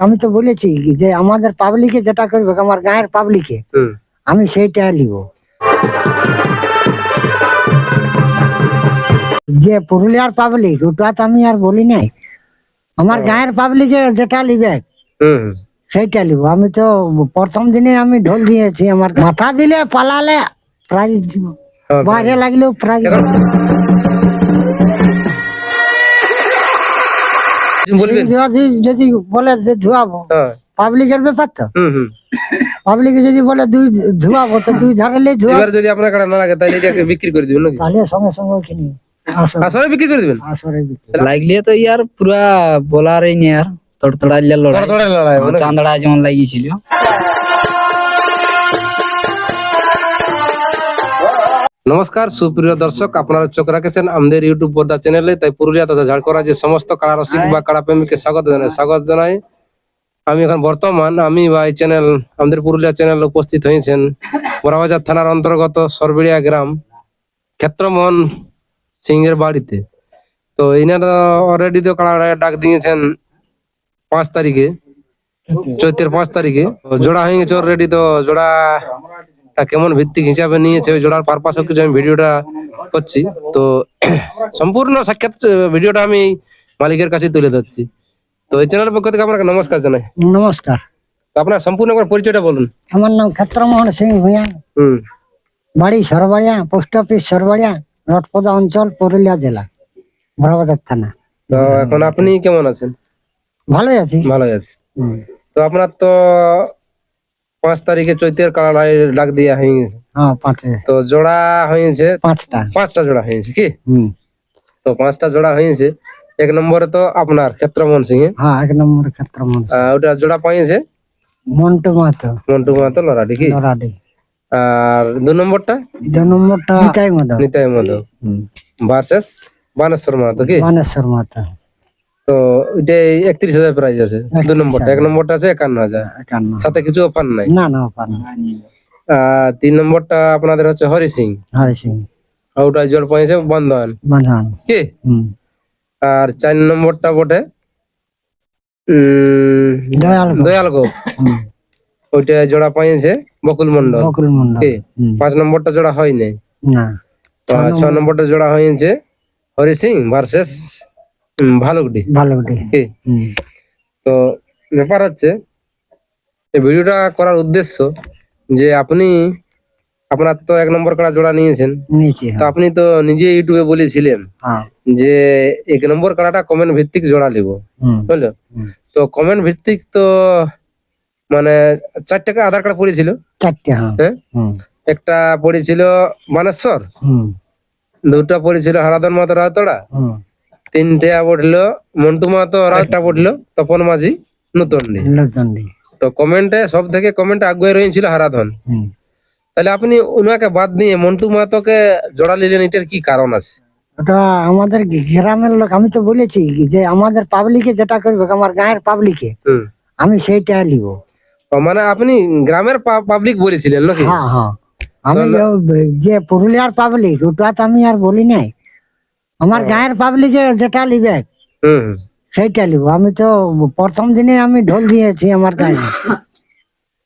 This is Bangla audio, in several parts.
আমি তো বলেছি যে আমাদের পাবলিকে যেটা করবে আমার গায়ের পাবলিকে আমি সেইটা নিব যে পুরুলিয়ার পাবলিক ওটা তো আমি আর বলি নাই। আমার গায়ের পাবলিকে যেটা হুম। সেইটা নিব আমি তো প্রথম দিনে আমি ঢোল দিয়েছি আমার মাথা দিলে পালালে প্রাইজ দিব বাইরে লাগলেও প্রাইজ বলবেন। যদি যদি বলে যে ধুয়াবো হ্যাঁ। পাবলিকের ব্যাপার তো? হুম হুম। পাবলিক যদি বলে দুই ধুয়াবো তো দুই ধারালেই ধুয়া এবার যদি আপনার কাটা না লাগে তাহলে এটাকে বিক্রি করে দিবেন নাকি? তাহলে সঙ্গে সঙ্গে কিনি আসরে বিক্রি করে দিবেন? আসরে বিক্রি। লাগলে তো ইয়ার পুরা বলার এই নিয়ে আর তড়তড়াইলে লড়াই। তোরা তোরা লড়াই চান্দড়া যেমন লাগিয়েছিল। নমস্কার সুপ্রিয় দর্শক আপনারা চোখ রাখেছেন আমাদের ইউটিউব পর্দা চ্যানেলে তাই পুরুলিয়া তথা ঝাড়খড়া যে সমস্ত কারা রসিক বা কারা প্রেমীকে স্বাগত জানাই স্বাগত জানাই। আমি এখন বর্তমান আমি বা এই চ্যানেল আমাদের পুরুলিয়া চ্যানেল উপস্থিত হয়েছেন বড়াবাজার থানার অন্তর্গত সরবেড়িয়া গ্রাম ক্ষেত্রমোহন সিংহের বাড়িতে। তো ইনারা অলরেডি তো কারা ডাক দিয়েছেন পাঁচ তারিখে চৈত্রের পাঁচ তারিখে। জোড়া হয়ে গেছে অলরেডি তো জোড়া টা কেমন ভিত্তিক হিসাবে নিয়েছে ওই জোড়ার পারপাসও কিছু আমি ভিডিওটা করছি। তো সম্পূর্ণ সাক্ষাৎ ভিডিওটা আমি মালিকের কাছে তুলে ধরছি। তো এই চ্যানেলের পক্ষ থেকে আপনাকে নমস্কার জানাই। নমস্কার। আপনার সম্পূর্ণ একবার পরিচয়টা বলুন। আমার নাম ক্ষেত্রমোহন সিং ভূঁইয়া। হুম। বাড়ি সরবাড়িয়া পোস্ট অফিস সরবাড়িয়া রটপদা অঞ্চল পুরুলিয়া জেলা বড়বাজার থানা। তো এখন আপনি কেমন আছেন? ভালোই আছি। ভালোই আছে। তো আপনার তো পাঁচ তারিখে চৈতের কালার ডাক দিয়া হয়ে গেছে হ্যাঁ তো জোড়া হয়েছে পাঁচটা। পাঁচটা জোড়া হয়েছে কি? তো পাঁচটা জোড়া হয়েছে এক নম্বরে তো আপনার ক্ষেত্রমোহন সিং হ্যাঁ এক নম্বর ক্ষেত্রমোহন। ওটা জোড়া পাইছে? মন্টু মাহাতো। মন্টু মাহাতো লড়াটি কি? লরাডি। আর দু নম্বরটা? দু নম্বরটা নিতাই মদন নিতাই মাধব ভার্সেস বানেশ্বর মাহাতো কি? বানেশ্বর মাহাতো। তো ওইটা একত্রিশ হাজার প্রাইস আছে। দু নম্বরটা এক নম্বরটা আছে একান্ন হাজার। সাথে কিছু অফার নাই? না না পান আর তিন নম্বরটা আপনাদের হচ্ছে হরি সিং। হরি সিং। ওটা জল পাইছে বন্ধন। বাঁধান কি? আর চার নম্বরটা বটে দয়াল গো। দয়াল গো হুম। ওইটা জোড়া পাইছে বকুল মন্ডল বকুল মন্ডল পাঁচ নম্বরটা জোড়া হয়নি। নাই না ছ নম্বরটা জোড়া হয়েছে হরি সিং ভার্সেস ভালো হুম। তো ব্যাপার হচ্ছে এই ভিডিওটা করার উদ্দেশ্য যে আপনি আপনার তো এক নম্বর করা জোড়া নিয়েছেন। তো আপনি তো নিজে ইউটিউবে বলেছিলেন হ্যাঁ। যে এক নম্বর কাড়াটা কমেন্ট ভিত্তিক জোড়া নিব। হুম। বুঝলো? তো কমেন্ট ভিত্তিক তো মানে চার টাকা আধার কার্ড পড়েছিল। হ্যাঁ। হ্যাঁ? একটা পড়েছিল মানেশ্বর। হুম। দুটা পড়েছিল হারাধন মাতো হুম। তিনটে পড়ল মন্টু মাতো রাতটা পড়ল তপন মাঝি নতুন তো কমেন্টে সব থেকে কমেন্টে আগুয়ে রয়েছিল হারাধন। তাহলে আপনি উনাকে বাদ দিয়ে মন্টু মাতোকে জোড়া নিলেন এটার কি কারণ আছে? ওটা আমাদের গ্রামের লোক আমি তো বলেছি যে আমাদের পাবলিকে যেটা করবে আমার গায়ের পাবলিকে আমি সেইটা ও মানে আপনি গ্রামের পাবলিক বলেছিলেন নাকি? হ্যাঁ হ্যাঁ। আমি যে পুরুলিয়ার পাবলিক ওটা তো আমি আর বলি নাই। আমার গায়ের পাবলিকে যেটা হুম। সেইটা নিব আমি তো প্রথম দিনে আমি ঢোল দিয়েছি আমার গায়ে।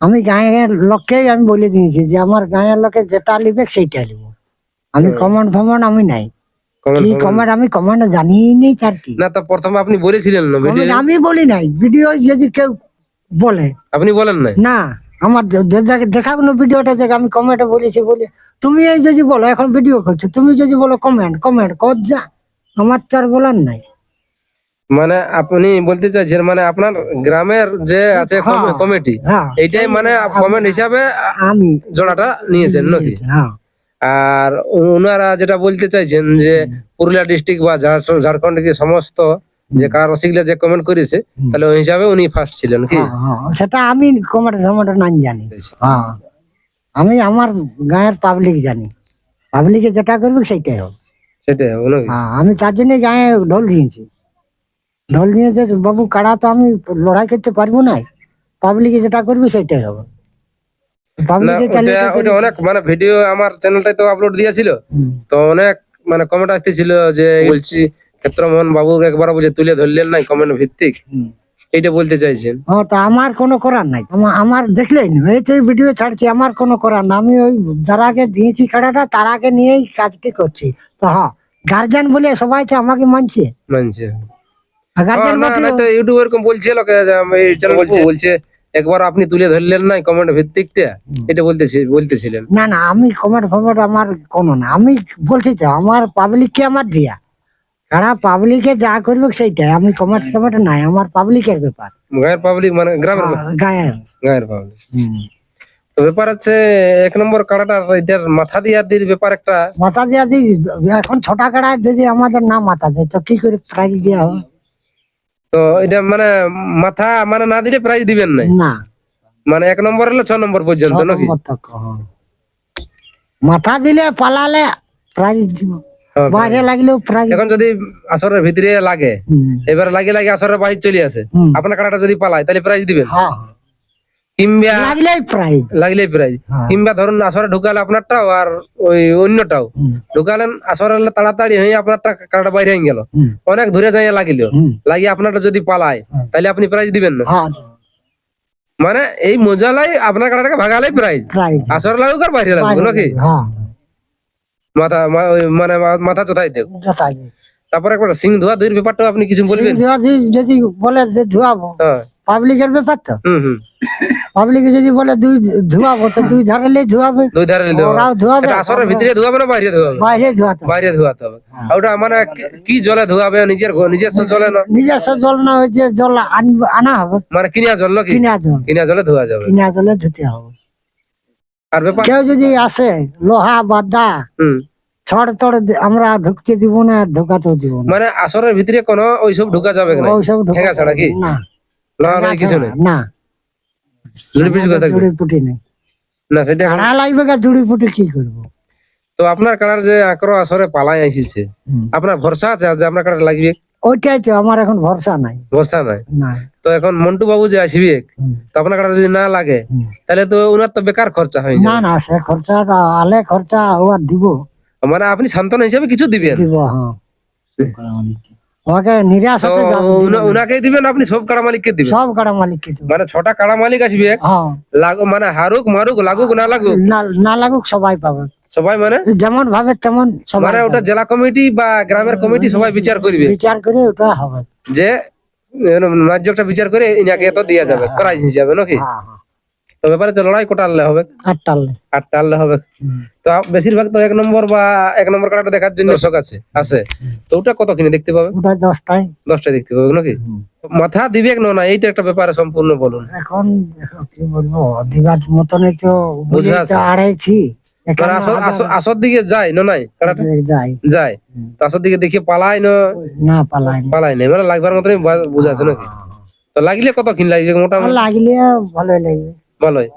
আমি গায়ের লোককেই আমি বলে দিয়েছি যে আমার গায়ের লোকে যেটা নিবে সেইটা নিব আমি কমেন্ট ফমেন্ট আমি নাই। কি কমেন্ট আমি কমেন্ট জানিই নেই তার কি। না তো প্রথমে আপনি বলেছিলেন না আমি বলি নাই। ভিডিও যদি কেউ বলে। আপনি বলেন নাই? না। আমার যে- যে দেখা কোনো ভিডিওটা জায়গা আমি কমেন্টে বলেছি বলে তুমি এই যদি বলো এখন ভিডিও করছ তুমি যদি বলো কমেন্ট কমেন্ট কর যা। আমার তো আর বলার নাই। মানে আপনি বলতে চাইছেন মানে আপনার গ্রামের যে আছে হ্যাঁ। কমিটি হ্যাঁ। এইটাই মানে কমেন্ট হিসাবে আমি জোড়াটা নিয়েছেন নাকি? হ্যাঁ। আর ওনারা যেটা বলতে চাইছেন যে পুরুলিয়া ডিস্ট্রিক্ট বা ঝাড়- ঝাড়খণ্ড কি সমস্ত যে কার রসিকরা যে কমেন্ট করেছে তাহলে ওই হিসাবে উনি ফার্স্ট ছিলেন কি? হ্যাঁ, হ্যাঁ, সেটা আমি কমেন্ট কমেন্ট নাই জানি। হ্যাঁ। আমি আমার গায়ের পাবলিক জানি। পাবলিকে যেটা করবে সেটাই হবে সেটাই হ্যাঁ আমি তার জন্য গায়ে ঢোল দিয়েছি ঢোল দিয়েছে বাবু কাড়া তো আমি লড়াই করতে পারব না পাবলিকে যেটা করবে সেটাই হবে। না ওটা ওটা অনেক মানে ভিডিও আমার চ্যানেলটাই তো আপলোড দিয়েছিল। তো অনেক মানে কমেন্ট আসতেছিল যে বলছি ক্ষেত্রমোহন বাবু একবার বুঝে তুলে ধরলেন নাই কমেন্ট ভিত্তিক। এইটা বলতে চাইছেন? হ্যাঁ তা আমার কোনো করার নাই। আমার দেখলেই না এই তো ভিডিও ছাড়ছি আমার কোনো করার না আমি ওই যারা আগে দিয়েছি কাড়াটা তার আগে নিয়েই কাজটি করছি? তো হ্যাঁ গার্জিয়ান বলে সবাই তো আমাকে মানছে। মানছে। গার্জিয়ান না না তো ইউটিউব এরকম বলছে লোকে আমি বলছে। বলছে একবার আপনি তুলে ধরলেন না কমেন্ট ভিত্তিকটা? এটা বলতেছি বলতেছিলেন। না না আমি কমেন্ট ফমেন্ট আমার কোনো না। আমি বলছি তো আমার পাবলিককে আমার দিয়া। কারা পাবলিকে যা করবে সেইটাই। আমি টমেন্ট নাই আমার পাবলিকের ব্যাপার। গায়ের পাবলিক মানে গ্রামের গায়ের। গায়ের পাবলিক তো ব্যাপার হচ্ছে এক নম্বর কাড়াটা এটার মাথা দিয়া দির ব্যাপার একটা? মাথা দিয়া এখন ছোটা কাড়ায় যদি আমাদের না মাথা দেয় তো কি করে প্রাইজ দেওয়া হবে তো এটা মানে মাথা মানে না দিলে প্রাইজ দিবেন না? না। মানে এক নম্বর হলে ছ নম্বর পর্যন্ত নাকি? হ্যাঁ। মাথা দিলে পালালে প্রাইজ দিব। বাইরে লাগলেও প্রাইজ এখন যদি আসরের ভিতরে লাগে এবার লাগে লাগে আসরের বাহির চলে আসে আপনার কাড়াটা যদি পালায় তাহলে প্রাইজ দিবেন। হ্যাঁ কিংবা লাগলেই প্রাইজ লাগলেই প্রাইজ হ্যাঁ। কিংবা ধরুন আসরে ঢুকালে আপনারটাও আর ওই অন্যটাও। ঢুকালেন আসরে তাড়াতাড়ি হয়ে আপনারটা কাড়াটা বাইরে হয়ে গেল। অনেক ধরে যাইয়া লাগিল। লাগিয়ে আপনারটা যদি পালায়। তাহলে আপনি প্রাইজ দিবেন না। হ্যাঁ। মানে এই মজালাই আপনার কাড়াটাকে ভাগালেই প্রাইজ আসরে লাগুক আর বাইরে লাগুক নাকি? হ্যাঁ। মাথা মানে মাথা দেখ যথাই তারপরে একবার সিং ধোয়া ধুইর ব্যাপারটা আপনি কিছু বলবেন? যদি যদি বলে যে ধুয়াবো হ্যাঁ। পাবলিকের ব্যাপার তো। হুম হুম। যদি বলে দুই ধুয়াবো তো দুই ধারেলে ধুয়াবে। দুই ধারে হবে ওরাও ধুয়াবে। এটা আসরের ভিতরে ধোয়াবে না বাইরে ধোয়াবে? বাইরে ধুয়াতে বাইরে ধোয়াতে হবে। আর ওটা মানে কি- জলে ধোয়াবে? নিজের নিজস্ব জলে না? নিজস্ব জল না ওই যে জল আনা হবে। মানে কিনা জল নাকি? কিনা জল। কিনা জলে ধোয়া যাবে। কিনা জলে ধুতে হবে। কেউ যদি আসে লোহা বাদা ছড় ছড় আমরা ঢুকতে দিব না ঢোকাতেও দিব না। মানে আসরের ভিতরে কোনো ওইসব ঢুকা যাবে না ওইসব ঢোকা ছাড়া কি? না। লোহা লই কিছু নেই? না। জুড়ি পিছু কথা জুড়ি পুটি নেই। না সেটা কাড়া লাগবে গা জুড়ি পুটি কি করব? তো আপনার কাড়ার যে আক্র আসরে পালাই হুম। আপনার ভরসা আছে যে আপনার কাড়া লাগবে? ওইটাই তো আমার এখন ভরসা নাই। ভরসা নাই? না তো এখন মন্টু বাবু যে আসবে তো আপনার কাড়া যদি না লাগে তাহলে তো ওনার তো বেকার খরচা হয়ে না না সে খরচাটা আলে খরচা ও আর দিব। মানে আপনি সান্ত্বনা হিসেবে কিছু দিবেন। দিব হ্যাঁ। ওকে নিরাশ হতে যাব উনা- উনাকেই দিবেন আপনি সব কাড়া মালিককে দিবেন। সব কাড়া মালিককে দিব। মানে ছটা কাড়া মালিক আসবে হ্যাঁ। লাগু মানে হারুক মারুক লাগুক না লাগুক? না না লাগুক সবাই পাবে। সবাই মানে? যেমন ভাবে তেমন সবাই মানে ওটা জেলা কমিটি বা গ্রামের কমিটি সবাই বিচার করবে। বিচার করে ওটা হবে। যে বিচার করে ইনাকে এত দেওয়া যাবে প্রাইজ হিসাবে নাকি? হ্যাঁ হ্যাঁ। তো ব্যাপারে তো লড়াই কোটা আনলে হবে আটটালে আটটা আনলে হবে। তো বেশিরভাগ তো এক নম্বর বা এক নম্বর কাটাটা দেখার জন্য দর্শক আছে আছে। তো ওটা কত কিনে দেখতে পাবে? ওটা দশটায়। দশটা দেখতে পাবে নাকি? মাথা দিবে না না এইটা একটা ব্যাপারে সম্পূর্ণ বলুন। এখন কি বলব দিঘার মতনই তো বোঝা। আড়াইছি আসর- হাজার আসর- আসর দিকে যায় না নাই? কাটাটা যায়। আসর দিকে দেখে পালায় না? না পালাই পালায় নাই মানে লাগবার মতনই বোঝা আছে নাকি? তো লাগলে কত কিন লাগবে মোটামুটি? লাগলে ভালোই লাগবে। ভালোই।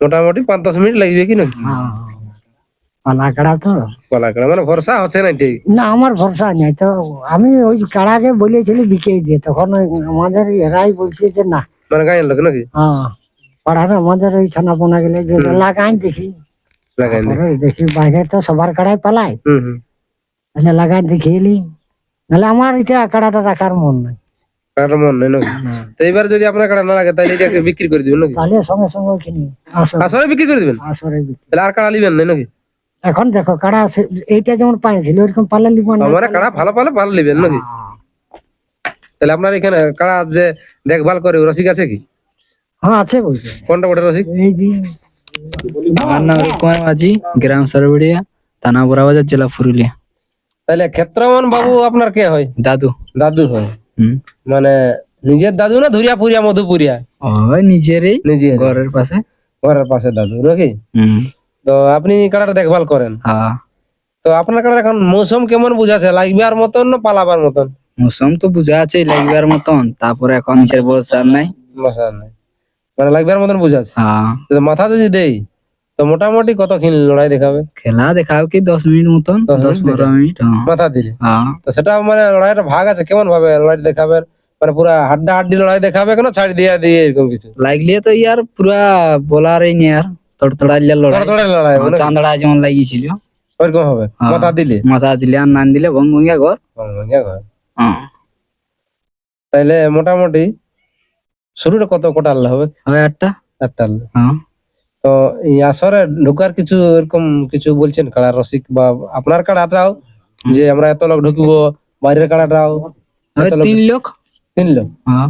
মোটামুটি পাঁচ দশ মিনিট লাগবে কি নাকি? হ্যাঁ পালা কাড়া তো। পালা মানে ভরসা হচ্ছে না ঠিক? না আমার ভরসা নেই। তো আমি ওই কাড়াকে বলেছিলি বিকে দিয়ে। তখন আমাদের এরাই বলছে যে না। মানে গায়ের লোক নাকি? হ্যাঁ। পাড়ার আমাদের ওই থানা পোনা গেলে যে লাগাই দেখি। দেখি বাইরে তো সবার কাড়াই হুম তাহলে লাগাই দেখি এলি। নাহলে আমার এটা কাড়াটা রাখার মন নাই। কাটার মন নেই তো এবার যদি আপনার কাটা না লাগে তাহলে এটাকে বিক্রি করে দিবেন নাকি? তাহলে সঙ্গে সঙ্গে কিনি। আসরে। বিক্রি করে দিবেন? আসরে তাহলে আর কাটা নিবেন না নাকি? এখন দেখো কাড়া এইটা যেমন পাইছিল ওরকম পাল্লা লিব না। আমার কাড়া ভালো পালে ভালো নিবেন নাকি? তাহলে আপনার এখানে কাড়া যে দেখভাল করে রসিক আছে কি? হ্যাঁ আছে বলছে। কোনটা বটে রসিক? এই যে আমার নাম রূপকুমার মাঝি গ্রাম সরবড়িয়া থানা বড়াবাজার জেলা পুরুলিয়া। তাহলে ক্ষেত্রমন বাবু আপনার কে হয়? দাদু। দাদু হয়। মানে নিজের দাদু না ধুরিয়া পুরিয়া মধুপুরিয়া নিজেরই নিজের ঘরের পাশে। ঘরের পাশে দাদু নাকি? তো আপনি দেখভাল করেন। হ্যাঁ। তো আপনার কাড়া এখন মৌসুম কেমন বুঝাছে? লাগবার মতন না পালাবার মতন? মৌসুম তো বুঝা আছে লাগবার মতন তারপরে এখন নিচের বর্ষা নাই। মশা নাই। মানে লাগবার মতন বুঝাচ্ছে হ্যাঁ। মাথা যদি দেই তো মোটামুটি কত খিন লড়াই দেখাবে? খেলা দেখাও কি দশ মিনিট মতন? দশ পনেরো মিনিট হ্যাঁ। মাথা দিলে। হ্যাঁ। তো সেটা মানে লড়াইটা ভাগ আছে কেমন ভাবে লড়াই দেখাবে? মানে পুরা হাড্ডা হাড্ডি লড়াই দেখাবে কেন ছাড় দিয়া দিয়ে এরকম কিছু? লাগলে তো ইয়ার পুরা বলারই নি আর তোড়তড়া লড়াই। তোড়া লড়াই চান্দড়া যেমন লাগিয়েছিল। ওইরকম হবে। মাথা দিলে। মাথা দিলে আর নান দিলে ভঙ্গ ভঙ্গা ঘর। ভাঙা ঘর। হ্যাঁ। তাইলে মোটামুটি শুরুটা কত কটা আল্লাহ হবে? হবে একটা আটটা আল্লাহ। হ্যাঁ। তো এই আসরে ঢোকার কিছু এরকম কিছু বলছেন কাড়া রসিক বা আপনার কাড়াটাও যে আমরা এত লোক ঢুকবো বাইরের কাড়াটাও তিন লোক। তিন লোক? হ্যাঁ।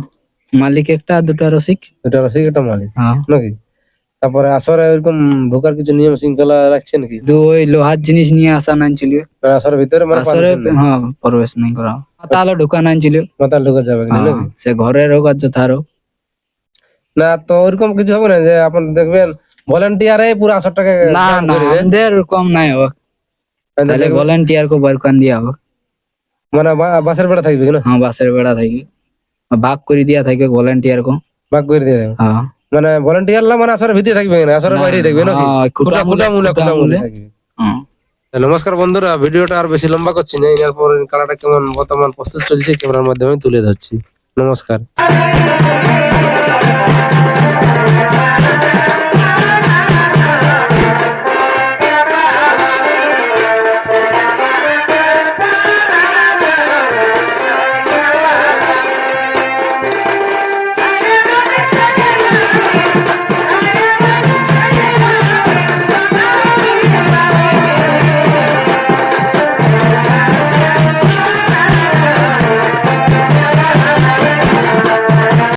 মালিক একটা দুটা রসিক। এটা রসিক একটা মালিক। হ্যাঁ। নাকি? তারপরে আসরে এরকম ঢোকার কিছু নিয়ম শৃঙ্খলা রাখছে নাকি? দু ওই লোহার জিনিস নিয়ে আসা নাই ছিল আসরের ভিতরে মানে আসরে হ্যাঁ প্রবেশ নাই করা। তাহলে নাই ছিল মাতাল ঢুকে যাবে সে ঘরের হোক আর যথার হোক। না তো ওইরকম কিছু হবে না যে আপনি দেখবেন ভলেন্টিয়ারে পুরো আসরটাকে না দান না আমাদের ওরকম নাই হোক। তাহলে ভলেন্টিয়ার কো বার করে দিয়া হোক। মানে বাসের বেড়া থাকবে না? হ্যাঁ বাসের বেড়া থাকে ভাগ করে দিয়া থাকে ভলেন্টিয়ার কো। ভাগ করে দিয়ে হ্যাঁ। মানে ভলেন্টিয়ার মানে আসরের ভিতরে থাকবে না? আসরের বাইরে থাকবে না হ্যাঁ, খুঁটা খুঁটা মুলে খুঁটা মুলে। থাকবে। হ্যাঁ। নমস্কার বন্ধুরা ভিডিওটা আর বেশি লম্বা করছি না। এরপর কালাটা কেমন বর্তমান প্রস্তুত চলছে ক্যামেরার মাধ্যমে তুলে ধরছি। নমস্কার।